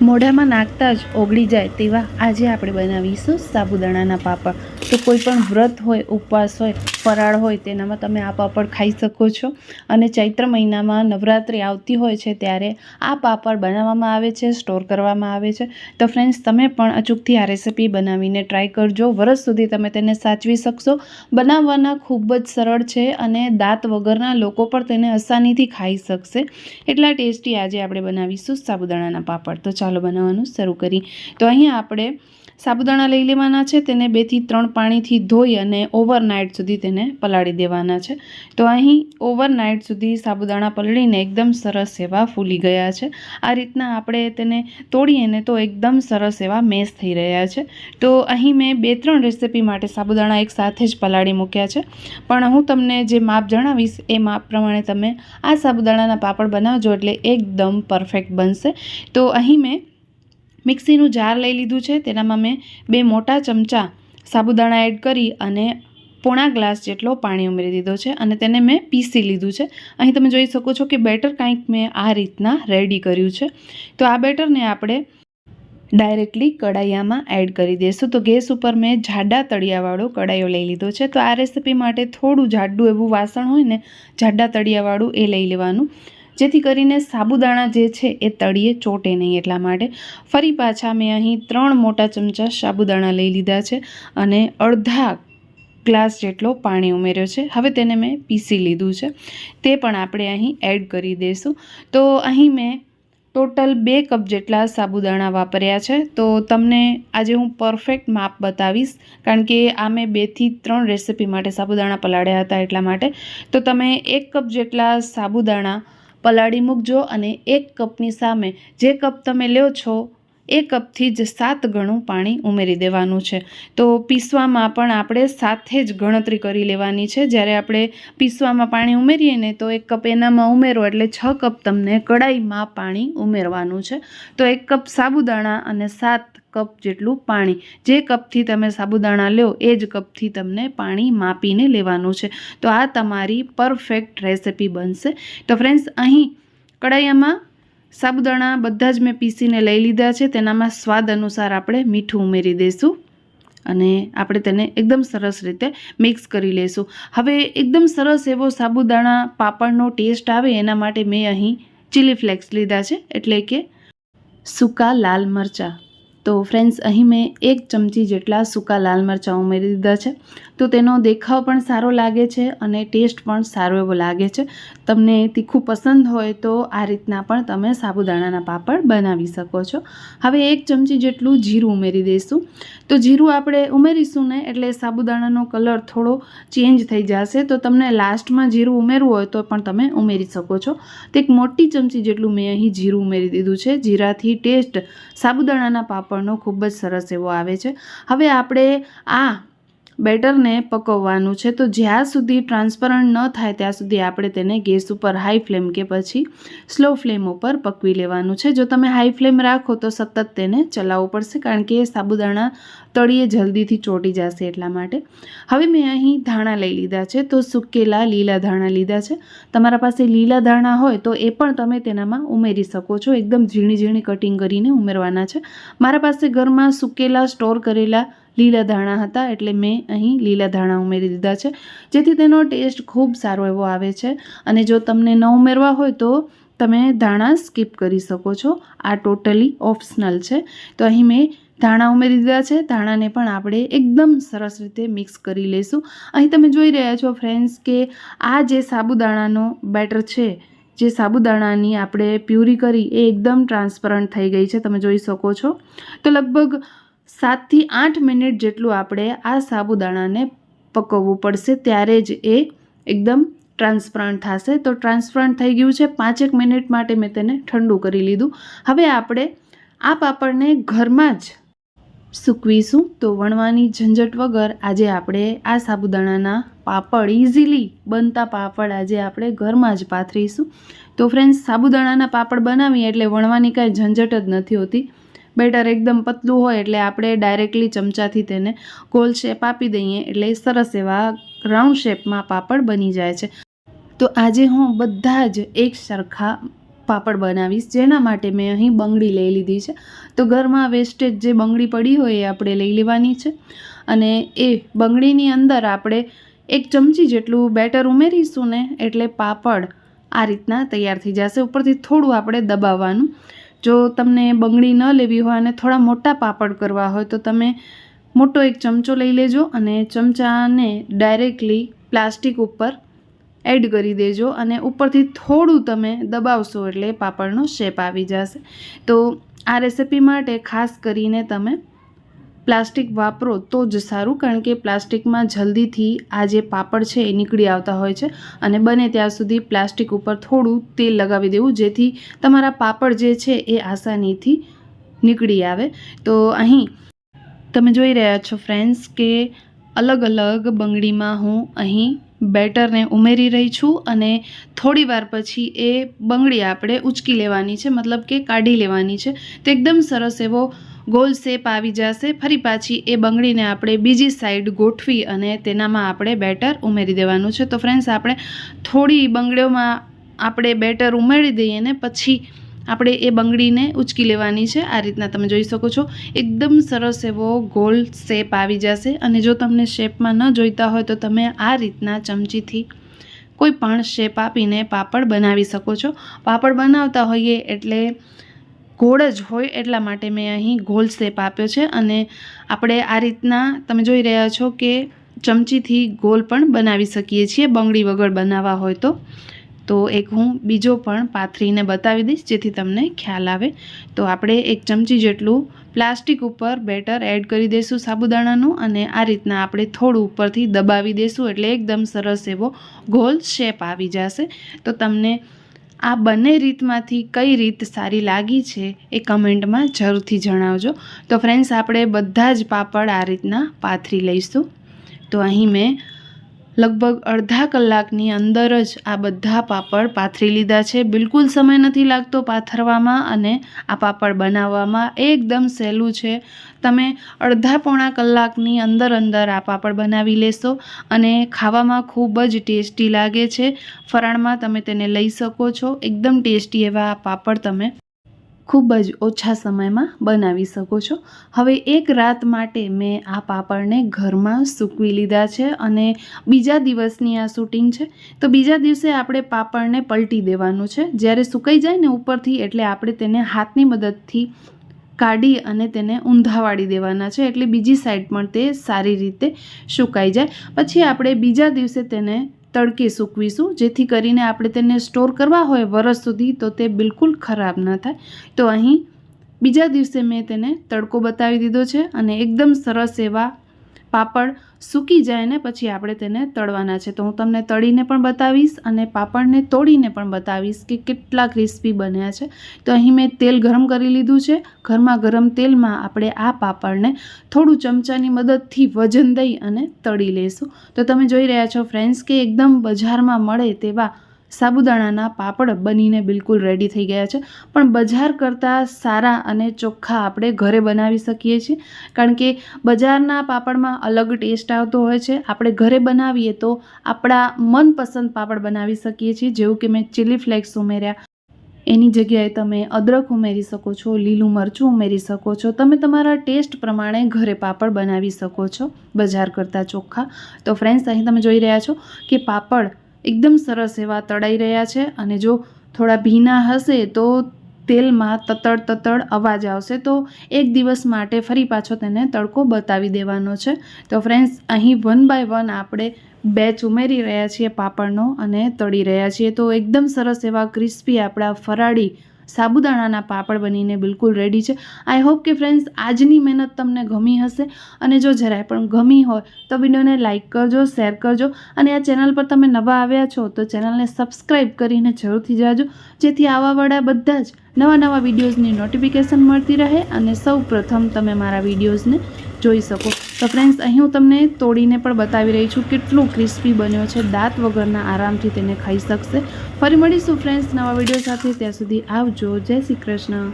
મોઢામાં નાખતા જ ઓગળી જાય તેવા આજે આપણે બનાવીશું સાબુદાણાના પાપડ. તો કોઈ પણ વ્રત હોય, ઉપવાસ હોય ફરાળ હોય તેનામાં તમે આ પાપડ ખાઈ શકો છો. અને ચૈત્ર મહિનામાં નવરાત્રિ આવતી હોય છે ત્યારે આ પાપડ બનાવવામાં આવે છે, સ્ટોર કરવામાં આવે છે. તો ફ્રેન્ડ્સ, તમે પણ અચૂકથી આ રેસીપી બનાવીને ટ્રાય કરજો. વરસ સુધી તમે તેને સાચવી શકશો. બનાવવાના ખૂબ જ સરળ છે અને દાંત વગરના લોકો પણ તેને આસાનીથી ખાઈ શકશે. એટલા ટેસ્ટી આજે આપણે બનાવીશું સાબુદાણાના પાપડ. તો ચાલો બનાવવાનું શરૂ કરી તો અહીંયા આપણે સાબુદાણા લઈ લેવાના છે, તેને બેથી ત્રણ પાણીથી ધોઈ અને ઓવરનાઇટ સુધી તેને પલાળી દેવાના છે. તો અહીં ઓવરનાઇટ સુધી સાબુદાણા પલળીને એકદમ સરસ એવા ફૂલી ગયા છે. આ રીતના આપણે તેને તોડીએ ને તો એકદમ સરસ એવા મેસ થઈ રહ્યા છે. તો અહીં મેં બે ત્રણ રેસિપી માટે સાબુદાણા એક સાથે જ પલાળી મૂક્યા છે. પણ હું તમને જે માપ જણાવીશ, એ માપ પ્રમાણે તમે આ સાબુદાણાના પાપડ બનાવજો એટલે એકદમ પરફેક્ટ બનશે. તો અહીં મેં મિક્સીનું જાર લઈ લીધું છે. તેનામાં મેં બે મોટા ચમચા સાબુદાણા એડ કરી અને પોણા ગ્લાસ જેટલો પાણી ઉમેરી દીધો છે અને તેને મેં પીસી લીધું છે. અહીં તમે જોઈ શકો છો કે બેટર કંઈક મેં આ રીતના રેડી કર્યું છે. તો આ બેટરને આપણે ડાયરેક્ટલી કડાઈયામાં એડ કરી દઈશું. તો ગેસ ઉપર મેં જાડા તળિયાવાળો કડાઈઓ લઈ લીધો છે. તો આ રેસિપી માટે થોડું જાડું એવું વાસણ હોય ને, જાડા તળિયાવાળું એ લઈ લેવાનું. જેથી કરીને સાબુદાણા જે છે એ તળીએ ચોટે નહીં એટલા માટે. ફરી પાછા મેં અહીં ત્રણ મોટા ચમચા સાબુદાણા લઈ લીધા છે અને અડધા ગ્લાસ જેટલો પાણી ઉમેર્યો છે. હવે તેને મેં પીસી લીધું છે. તે પણ આપણે અહીં એડ કરી દઈશું. તો અહીં મેં ટોટલ બે કપ જેટલા સાબુદાણા વાપર્યા છે. તો તમને આજે હું પરફેક્ટ માપ બતાવીશ, કારણ કે આ મેં બેથી ત્રણ રેસિપી માટે સાબુદાણા પલાળ્યા હતા એટલા માટે. તો તમે એક કપ જેટલા સાબુદાણા પલાળી મૂકજો અને એક કપની સામે જે કપ તમે લ્યો છો એ કપથી જ સાત ગણું પાણી ઉમેરી દેવાનું છે. તો પીસવામાં પણ આપણે સાથે જ ગણતરી કરી લેવાની છે. જ્યારે આપણે પીસવામાં પાણી ઉમેરીએ ને તો એક કપ એનામાં ઉમેરો એટલે છ કપ તમને કડાઈમાં પાણી ઉમેરવાનું છે. તો એક કપ સાબુદાણા અને સાત કપ જેટલું પાણી. જે કપથી તમે સાબુદાણા લો, એ જ કપથી તમને પાણી માપીને લેવાનું છે. તો આ તમારી પરફેક્ટ રેસિપી બનશે. તો ફ્રેન્ડ્સ, અહીં કડાઈયામાં સાબુદાણા બધા જ મેં પીસીને લઈ લીધા છે. તેનામાં સ્વાદ અનુસાર આપણે મીઠું ઉમેરી દઈશું અને આપણે તેને એકદમ સરસ રીતે મિક્સ કરી લઈશું હવે એકદમ સરસ એવો સાબુદાણા પાપડનો ટેસ્ટ આવે એના માટે મેં અહીં ચીલી ફ્લેક્સ લીધા છે. એટલે કે સૂકા લાલ મરચાં. તો ફ્રેન્ડ્સ, અહીં મેં એક ચમચી જેટલા સૂકા લાલ મરચાં ઉમેરી દીધા છે. તો તેનો દેખાવ પણ સારો લાગે છે અને ટેસ્ટ પણ સારો એવો લાગે છે. તમને તીખું પસંદ હોય તો આ રીતના પણ તમે સાબુદાણાના પાપડ બનાવી શકો છો. હવે એક ચમચી જેટલું જીરું ઉમેરી દઈશું. તો જીરું આપણે ઉમેરીશું ને એટલે સાબુદાણાનો કલર થોડો ચેન્જ થઈ જશે. તો તમને લાસ્ટમાં જીરું ઉમેરવું હોય તો પણ તમે ઉમેરી શકો છો. તો એક મોટી ચમચી જેટલું મેં અહીં જીરું ઉમેરી દીધું છે. જીરાથી ટેસ્ટ સાબુદાણાના પાપડનો ખૂબ જ સરસ એવો આવે છે. હવે આપણે આ બેટરને પકવવાનું છે. તો જ્યાં સુધી ટ્રાન્સપરન્ટ ન થાય, ત્યાં સુધી આપણે તેને ગેસ ઉપર હાઈ ફ્લેમ કે પછી સ્લો ફ્લેમ ઉપર પકવી લેવાનું છે. જો તમે હાઈ ફ્લેમ રાખો, તો સતત તેને ચલાવવું પડશે, કારણ કે સાબુદાણા તળીએ જલ્દીથી ચોટી જશે એટલા માટે. હવે મેં અહીં ધાણા લઈ લીધા છે. તો સુકેલા લીલા ધાણા લીધા છે. તમારા પાસે લીલા ધાણા હોય, તો એ પણ તમે તેનામાં ઉમેરી શકો છો. એકદમ ઝીણી ઝીણી કટિંગ કરીને ઉમેરવાના છે. મારા પાસે ઘરમાં સુકેલા સ્ટોર કરેલા લીલા ધાણા હતા એટલે મેં અહીં લીલા ધાણા ઉમેરી દીધા છે. જેથી તેનો ટેસ્ટ ખૂબ સારો એવો આવે છે. અને જો તમને ન ઉમેરવા હોય તો તમે ધાણા સ્કીપ કરી શકો છો. આ ટોટલી ઓપ્શનલ છે. તો અહીં મેં ધાણા ઉમેરી દીધા છે. ધાણાને પણ આપણે એકદમ સરસ રીતે મિક્સ કરી લઈશું અહીં તમે જોઈ રહ્યા છો ફ્રેન્ડ્સ કે આ જે સાબુદાણાનો બેટર છે, જે સાબુદાણાની આપણે પ્યુરી કરી એ એકદમ ટ્રાન્સપરન્ટ થઈ ગઈ છે. તમે જોઈ શકો છો. તો લગભગ સાતથી આઠ મિનિટ જેટલું આપણે આ સાબુદાણાને પકવવું પડશે, ત્યારે જ એ એકદમ ટ્રાન્સપરન્ટ થશે. તો ટ્રાન્સપરન્ટ થઈ ગયું છે. પાંચેક મિનિટ માટે મેં તેને ઠંડુ કરી લીધું. હવે આપણે આ પાપડને ઘરમાં જ સૂકવીશું. તો વણવાની ઝંઝટ વગર આજે આપણે આ સાબુદાણાના પાપડ ઇઝીલી બનતા પાપડ આજે આપણે ઘરમાં જ પાથરીશું. તો ફ્રેન્ડ્સ, સાબુદાણાના પાપડ બનાવીએ એટલે વણવાની કાંઈ ઝંઝટ જ નથી હોતી. બેટર એકદમ પતલું હોય એટલે આપણે ડાયરેક્ટલી ચમચાથી તેને ગોલ શેપ આપી દઈએ એટલે સરસ એવા રાઉન્ડ શેપમાં પાપડ બની જાય છે. તો આજે હું બધા જ એક સરખા પાપડ બનાવીશ, જેના માટે મેં અહીં બંગડી લઈ લીધી છે. તો ઘરમાં વેસ્ટેજ જે બંગડી પડી હોય એ આપણે લઈ લેવાની છે અને એ બંગડીની અંદર આપણે એક ચમચી જેટલું બેટર ઉમેરીશું ને એટલે પાપડ આ રીતના તૈયાર થઈ જશે. ઉપરથી થોડું આપણે દબાવવાનું જો તમને બંગડી ન લેવી હોય અને થોડા મોટા પાપડ કરવા હોય, તો તમે મોટો એક ચમચો લઈ લેજો અને ચમચાને ડાયરેક્ટલી પ્લાસ્ટિક ઉપર એડ કરી દેજો અને ઉપરથી થોડું તમે દબાવશો એટલે પાપડનો શેપ આવી જશે. તો આ રેસિપી માટે ખાસ કરીને તમે પ્લાસ્ટિક વાપરો તો જ સારું, કારણ કે પ્લાસ્ટિકમાં જલ્દીથી આ જે પાપડ છે એ નીકળી આવતા હોય છે અને બને ત્યાં સુધી પ્લાસ્ટિક ઉપર થોડું તેલ લગાવી દેવું, જેથી તમારા પાપડ જે છે એ આસાનીથી નીકળી આવે. તો અહીં તમે જોઈ રહ્યા છો ફ્રેન્ડ્સ કે અલગ અલગ બંગડીમાં હું અહીં બેટરને ઉમેરી રહી છું અને થોડી વાર પછી એ બંગડી આપણે ઉચકી લેવાની છે, મતલબ કે કાઢી લેવાની છે. તો એકદમ સરસ એવો ગોલ શેપ આવી જશે. ફરી પાછી એ બંગડીને આપણે બીજી સાઈડ ગોઠવી અને તેનામાં આપણે બેટર ઉમેરી દેવાનું છે. તો ફ્રેન્ડ્સ આપણે થોડી બંગડીઓમાં આપણે બેટર ઉમેરી દઈએ ને પછી આપણે એ બંગડીને ઉચકી લેવાની છે. આ રીતના તમે જોઈ શકો છો. એકદમ સરસ એવો ગોલ શેપ આવી જશે અને જો તમને શેપમાં ન જોઈતા હોય તો તમે આ રીતના ચમચીથી કોઈ પણ શેપ આપીને પાપડ બનાવી શકો છો. પાપડ બનાવતા હોઈએ એટલે ગોળ જ હોય એટલા માટે મેં અહીં ગોલ શેપ આપ્યો છે અને આપણે આ રીતના તમે જોઈ રહ્યા છો કે ચમચીથી ગોલ પણ બનાવી શકીએ છીએ, બંગડી વગર બનાવવા હોય તો. તો એક હું બીજો પણ પાથરીને બતાવી દઈશ જેથી તમને ખ્યાલ આવે. તો આપણે એક ચમચી જેટલું પ્લાસ્ટિક ઉપર બેટર એડ કરી દઈશું સાબુદાણાનું અને આ રીતના આપણે થોડું ઉપરથી દબાવી દઈશું એટલે એકદમ સરસ એવો ગોલ શેપ આવી જશે. તો તમને આ બંને રીતમાંથી કઈ રીત સારી લાગી છે એ કમેન્ટમાં જરૂરથી જણાવજો. તો ફ્રેન્ડ્સ આપણે બધા જ પાપડ આ રીતના પાથરી લઈશું. તો અહીં મેં લગભગ અડધા કલાકની અંદર જ આ બધા પાપડ પાથરી લીધા છે. બિલકુલ સમય નથી લાગતો પાથરવામાં અને આ પાપડ બનાવવામાં. એકદમ સહેલું છે. તમે અડધા પોણા કલાકની અંદર અંદર આ પાપડ બનાવી લેશો અને ખાવામાં ખૂબ જ ટેસ્ટી લાગે છે. ફરાળમાં તમે તેને લઈ શકો છો. એકદમ ટેસ્ટી એવા આ પાપડ તમે ખૂબ જ ઓછા સમયમાં બનાવી શકો છો. હવે એક રાત માટે મેં આ પાપડને ઘરમાં સૂકવી લીધા છે અને બીજા દિવસની આ શૂટિંગ છે. તો બીજા દિવસે આપણે પાપડને પલટી દેવાનું છે. જ્યારે સુકાઈ જાય ને ઉપરથી એટલે આપણે તેને હાથની મદદથી કાઢી અને તેને ઊંધાવાળી દેવાના છે. એટલે બીજી સાઈડ પણ તે સારી રીતે સુકાઈ જાય. પછી આપણે બીજા દિવસે તેને તડકે સૂકવીશું. જેથી કરીને આપણે તેને સ્ટોર કરવા હોય વરસ સુધી તો તે બિલકુલ ખરાબ ન થાય. તો અહીં બીજા દિવસે મેં તેને તડકો બતાવી દીધો છે અને એકદમ સરસ એવા પાપડ સૂકી જાય ને પછી આપણે તેને તળવાના છે. તો હું તમને તળીને પણ બતાવીશ અને પાપડને તોડીને પણ બતાવીશ કે કેટલા ક્રિસ્પી બન્યા છે. તો અહીં મેં તેલ ગરમ કરી લીધું છે. ઘરમાં ગરમ તેલમાં આપણે આ પાપડને થોડું ચમચાની મદદથી વજન દઈ અને તળી લઈશું તો તમે જોઈ રહ્યા છો ફ્રેન્ડ્સ કે એકદમ બજારમાં મળે તેવા સાબુદાણાના પાપડ બનીને બિલકુલ રેડી થઈ ગયા છે. પણ બજાર કરતાં સારા અને ચોખ્ખા આપણે ઘરે બનાવી શકીએ છીએ. કારણ કે બજારના પાપડમાં અલગ ટેસ્ટ આવતો હોય છે. આપણે ઘરે બનાવીએ તો આપણા મનપસંદ પાપડ બનાવી શકીએ છીએ. જેવું કે મેં ચીલી ફ્લેક્સ ઉમેર્યા. એની જગ્યાએ તમે અદરક ઉમેરી શકો છો, લીલું મરચું ઉમેરી શકો છો. તમે તમારા ટેસ્ટ પ્રમાણે ઘરે પાપડ બનાવી શકો છો, બજાર કરતાં ચોખ્ખા. તો ફ્રેન્ડ્સ અહીં તમે જોઈ રહ્યા છો કે પાપડ એકદમ સરસ એવા તળાઈ રહ્યા છે અને જો થોડા ભીના હશે તો તેલમાં તતડ તતડ અવાજ આવશે. તો એક દિવસ માટે ફરી પાછો તેને તડકો બતાવી દેવાનો છે. તો ફ્રેન્ડ્સ અહીં વન બાય વન આપણે બેચ ઉમેરી રહ્યા છીએ, પાપડનો અને તળી રહ્યા છીએ. તો એકદમ સરસ એવા ક્રિસ્પી આપણા ફરાળી સાબુદાણાના પાપડ બનીને બિલકુલ રેડી છે. આઈ હોપ કે ફ્રેન્ડ્સ આજની મહેનત તમને ગમી હશે અને જો જરાય પણ ગમી હોય તો વિડીયોને લાઇક કરજો શેર કરજો અને આ ચેનલ પર તમે નવા આવ્યા છો તો ચેનલને સબસ્ક્રાઈબ કરીને જરૂરથી જાજો, જેથી આવાવાળા બધા જ નવા નવા વિડીયોઝની નોટિફિકેશન મળતી રહે અને સૌ પ્રથમ તમે મારા વિડીયોઝને જોઈ શકો. તો ફ્રેન્ડ્સ અહીં હું તમને તોડીને પણ બતાવી રહી છું કેટલું ક્રિસ્પી બન્યો છે. દાંત વગરના આરામથી તેને ખાઈ શકશે. ફરી મળીશું ફ્રેન્ડ્સ નવા વીડિયો સાથે. ત્યાં સુધી આવજો. જય શ્રી કૃષ્ણ.